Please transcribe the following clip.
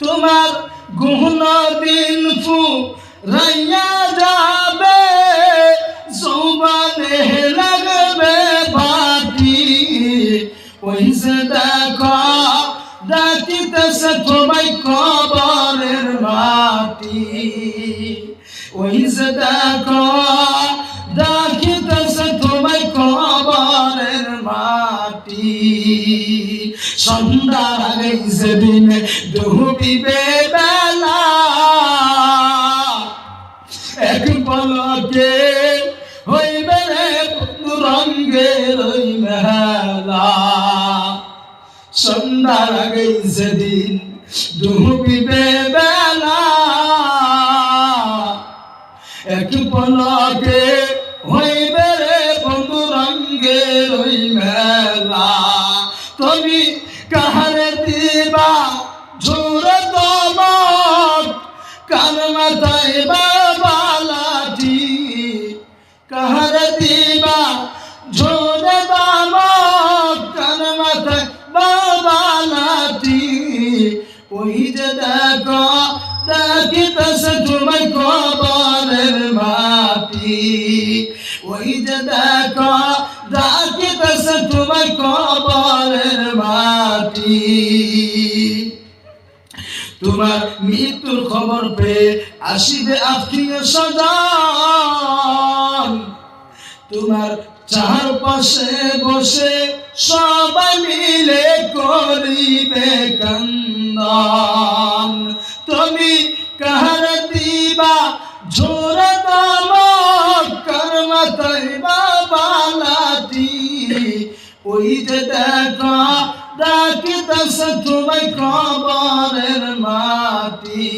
তোমার গুহন দিন ফু রাইয়া যাবে, জৌবানে লাগবে বাটি ওই যে দেখো, ডাকিতেছে তোমায় কবরের মাটি। ওই যে দেখো সন্ধ্যার সেদিন ডুবিবে বেলা, এক পলকে হইবে রঙ্গের মেলা। সন্ধ্যার আগে সেদিন ডুবিবে বেলা, এক পলকে হইবে বন্ধু রঙ্গের মেলা। তুমি কাহারে দিবা ঝুর দমক কান মাথায় বাবালাটি কাহারে দিবা ঝুর দমক কান মাথায় বাবালাটি ওই যে দেখো, দেখিতেছে তোমায় তোমার মৃত্যুর খবর পেয়ে আসিবে আত্মীয় সদান তোমার চার পাশে বসে সবাই মিলে করিবে কান্দন যে দেখো ডাকিতেছে তোমায় কবরের মাটি।